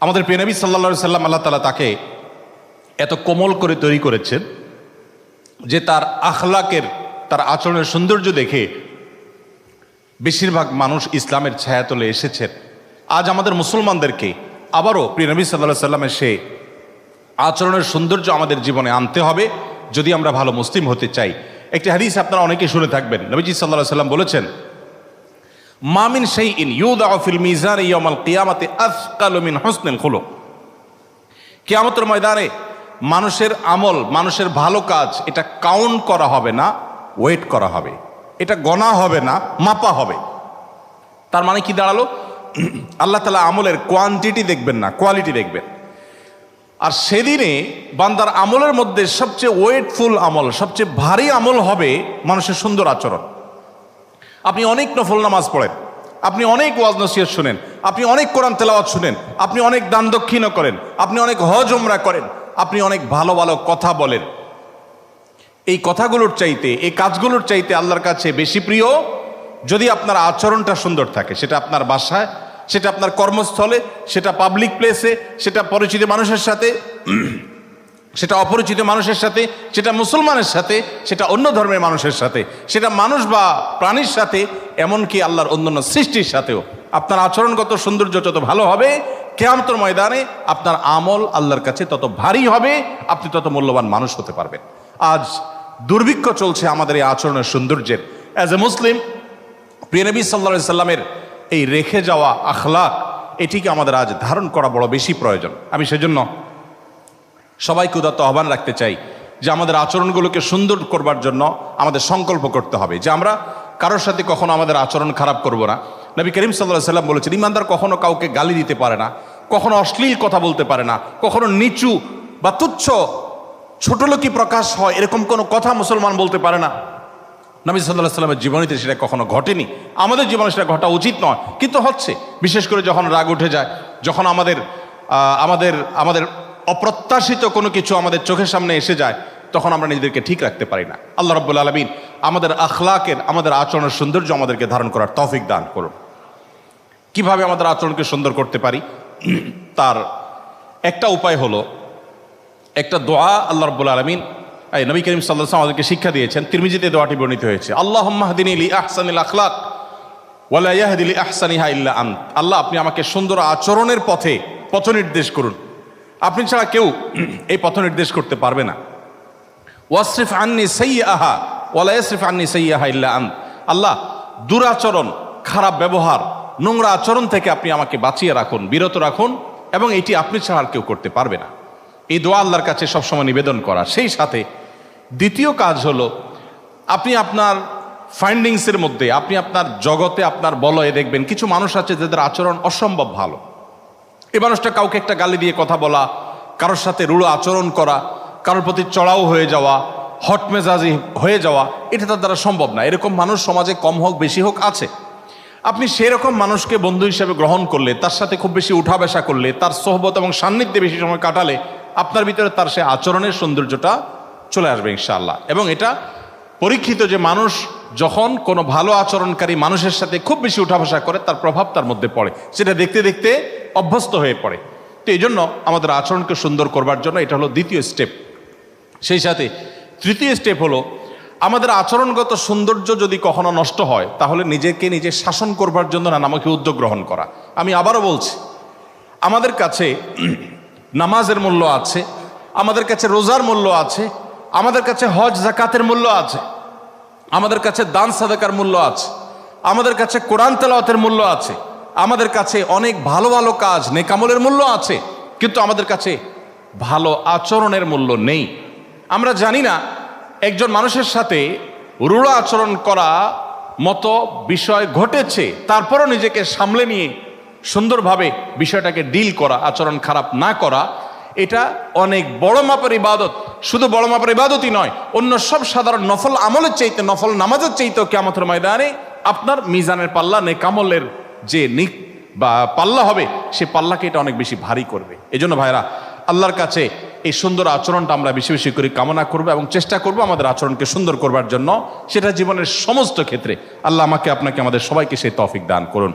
আমাদের পেনবী সাল্লা সাল্লাম আল্লাহ তালা তাকে এত কোমল করে তৈরি করেছেন যে তার আখলাকের, তার আচরণের সৌন্দর্য দেখে বেশিরভাগ মানুষ ইসলামের ছায়া ছায়াতলে এসেছেন। আজ আমাদের মুসলমানদেরকে আবারও প্রিয় নবী সাল্লাহ সাল্লামের সে আচরণের সৌন্দর্য আমাদের জীবনে আনতে হবে, যদি আমরা ভালো মুসলিম হতে চাই। একটি হাদিস আপনারা অনেকে শুনে থাকবেন। নবীজি সাল্লাহ সাল্লাম বলেছেন মামিন সেই ইন ইউদ আফিল মিজান ইয়ামাল কিয়ামাতে আফকালুমিন হোসনেল খুলো কিয়ামতের ময়দানে মানুষের আমল, মানুষের ভালো কাজ, এটা কাউন্ট করা হবে না, ওয়েট করা হবে। এটা গণা হবে না, মাপা হবে। তার মানে কি দাঁড়াল? আল্লাহ তালা আমলের কোয়ান্টিটি দেখবেন না কোয়ালিটি দেখবেন। আর সেদিনে বান্দার আমলের মধ্যে সবচেয়ে ওয়েটফুল আমল, সবচেয়ে ভারী আমল হবে মানুষের সুন্দর আচরণ। আপনি অনেক নফল নামাজ পড়েন। আপনি অনেক ওয়াজ নসিহত শুনেন। আপনি অনেক কোরআন তেলাওয়াত শুনেন। আপনি অনেক দান দক্ষিণও করেন। আপনি অনেক হজ ওমরা করেন। আপনি অনেক ভালো ভালো কথা বলেন। এই কথাগুলোর চাইতে, এই কাজগুলোর চাইতে আল্লাহর কাছে বেশি প্রিয় যদি আপনার আচরণটা সুন্দর থাকে। সেটা আপনার বাসায়, সেটা আপনার কর্মস্থলে, সেটা পাবলিক প্লেসে সেটা পরিচিত মানুষের সাথে সেটা অপরিচিত মানুষের সাথে, সেটা মুসলমানের সাথে, সেটা অন্য ধর্মের মানুষের সাথে, সেটা মানুষ বা প্রাণীর সাথে, এমনকি আল্লাহর অন্যান্য সৃষ্টির সাথেও। আপনার আচরণগত সৌন্দর্য যত ভালো হবে, কেয়ামতর ময়দানে আপনার আমল আল্লাহর কাছে তত ভারী হবে, আপনি তত মূল্যবান মানুষ হতে পারবেন। আজ দুর্ভিক্ষ চলছে আমাদের এই আচরণের সৌন্দর্যের। অ্যাজ এ মুসলিম প্রিয়নবী সাল্লা সাল্লামের এই রেখে যাওয়া আখলাক, এটিকে আমাদের আজ ধারণ করা বড় বেশি প্রয়োজন। আমি সেজন্য সবাইকে উদাত্ত আহ্বান রাখতে চাই যে আমাদের আচরণগুলোকে সুন্দর করবার জন্য আমাদের সংকল্প করতে হবে, যে আমরা কারোর সাথে কখনো আমাদের আচরণ খারাপ করব না। নবী করিম সাল্লাহ সাল্লাম বলেছেন, ইমানদার কখনো কাউকে গালি দিতে পারে না, কখনো অশ্লীল কথা বলতে পারে না, কখনো নিচু বা তুচ্ছ ছোটলোকি প্রকাশ হয়, এরকম কোনো কথা মুসলমান বলতে পারে না। নবী সাল্লাহ সাল্লামের জীবনীতে সেটা কখনো ঘটেনি। আমাদের জীবনে সেটা ঘটা উচিত নয়, কিন্তু হচ্ছে, বিশেষ করে যখন রাগ উঠে যায়, যখন আমাদের আমাদের আমাদের অপ্রত্যাশিত কোনো কিছু আমাদের চোখের সামনে এসে যায়, তখন আমরা নিজেদেরকে ঠিক রাখতে পারি না। আল্লাহ রব্বুল আলমিন আমাদের আখলাকের, আমাদের আচরণের সৌন্দর্য আমাদেরকে ধারণ করার তৌফিক দান করুন। কীভাবে আমাদের আচরণকে সুন্দর করতে পারি? তার একটা উপায় হলো, একটা দোয়া আল্লাহ রব্বুল আলমিন, এই নবী করিম সাল্লাহ আমাদেরকে শিক্ষা দিয়েছেন। তিরমিজিতে দোয়াটি বর্ণিত হয়েছে আল্লাহ মাহদিনী লি আহসানিল আখলাক ওয়ালা ইয়াহদিলি আহসানিহা ইল্লা আন আল্লাহ, আপনি আমাকে সুন্দর আচরণের পথে পথ নির্দেশ করুন। আপনি ছাড়া কেউ এই পথ নির্দেশ করতে পারবে না। ওয়াসরিফ আন্নি সেই আহা ওয়ালা ইয়াসরিফ আন্নি সেই আহা ইল্লা আন। আল্লাহ, দুরাচরণ, খারাপ ব্যবহার, নোংরা আচরণ থেকে আপনি আমাকে বাঁচিয়ে রাখুন, বিরত রাখুন, এবং এটি আপনি ছাড়া আর কেউ করতে পারবে না। এই দোয়া আল্লাহর কাছে সবসময় নিবেদন করা। সেই সাথে দ্বিতীয় কাজ হলো, আপনি আপনার ফাইন্ডিংসের মধ্যে, আপনি আপনার জগতে, আপনার বলয়ে দেখবেন, কিছু মানুষ আছে যাদের আচরণ অসম্ভব ভালো। এই মানুষটা কাউকে একটা গালি দিয়ে কথা বলা, কারোর সাথে রুড়ো আচরণ করা, কারোর প্রতি চড়াও হয়ে যাওয়া, হট মেজাজি হয়ে যাওয়া, এটা তার দ্বারা সম্ভব না। এরকম মানুষ সমাজে কম হোক, বেশি হোক, আছে। আপনি সেরকম মানুষকে বন্ধু হিসেবে গ্রহণ করলে, তার সাথে খুব বেশি উঠা বেসা করলে, তার সহবত এবং সান্নিধ্যে বেশি সময় কাটালে, আপনার ভিতরে তার সে আচরণের সৌন্দর্যটা চলে আসবে, ইনশাআল্লাহ। এবং এটা পরীক্ষিত যে মানুষ যখন কোনো ভালো আচরণকারী মানুষের সাথে খুব বেশি উঠা বসা করে, তার প্রভাব তার মধ্যে পড়ে। সেটা দেখতে দেখতে অভ্যস্ত হয়ে পড়ে। তো এই জন্য আমাদের আচরণকে সুন্দর করবার জন্য এটা হলো দ্বিতীয় স্টেপ সেই সাথে তৃতীয় স্টেপ হলো, আমাদের আচরণগত সৌন্দর্য যদি কখনো নষ্ট হয়, তাহলে নিজেকে নিজে শাসন করবার জন্য না আমাকে উদ্যোগ গ্রহণ করা। আমি আবারও বলছি, আমাদের কাছে নামাজের মূল্য আছে, আমাদের কাছে রোজার মূল্য আছে, আমাদের কাছে হজ, জাকাতের মূল্য আছে, আমাদের কাছে দান, সাদাকার মূল্য আছে, আমাদের কাছে কোরআন তেলাওয়াতের মূল্য আছে আমাদের কাছে অনেক ভালো ভালো কাজ নেকামলের মূল্য আছে, কিন্তু আমাদের কাছে ভালো আচরণের মূল্য নেই। আমরা জানি না একজন মানুষের সাথে রূঢ় আচরণ করা মতো বিষয় ঘটেছে, তারপরও নিজেকে সামলে নিয়ে সুন্দরভাবে বিষয়টাকে ডিল করা, আচরণ খারাপ না করা, এটা অনেক বড় মাপের ইবাদত। শুধু বড় মাপের ইবাদতই নয়, অন্য সব সাধারণ নফল আমলের চাইতে, নফল নামাজের চাইতেও কেমতের ময়দানে আপনার মিজানের পাল্লা নেকামলের যে নিক বা পাল্লা হবে, সে পাল্লাকে এটা অনেক বেশি ভারী করবে। এই জন্য ভাইরা আল্লাহর কাছে এই সুন্দর আচরণটা আমরা বেশি বেশি করে কামনা করব এবং চেষ্টা করব আমাদের আচরণকে সুন্দর করবার জন্য। সেটা জীবনের সমস্ত ক্ষেত্রে আল্লাহ আমাকে, আপনাকে, আমাদের সবাইকে সেই তফিক দান করুন।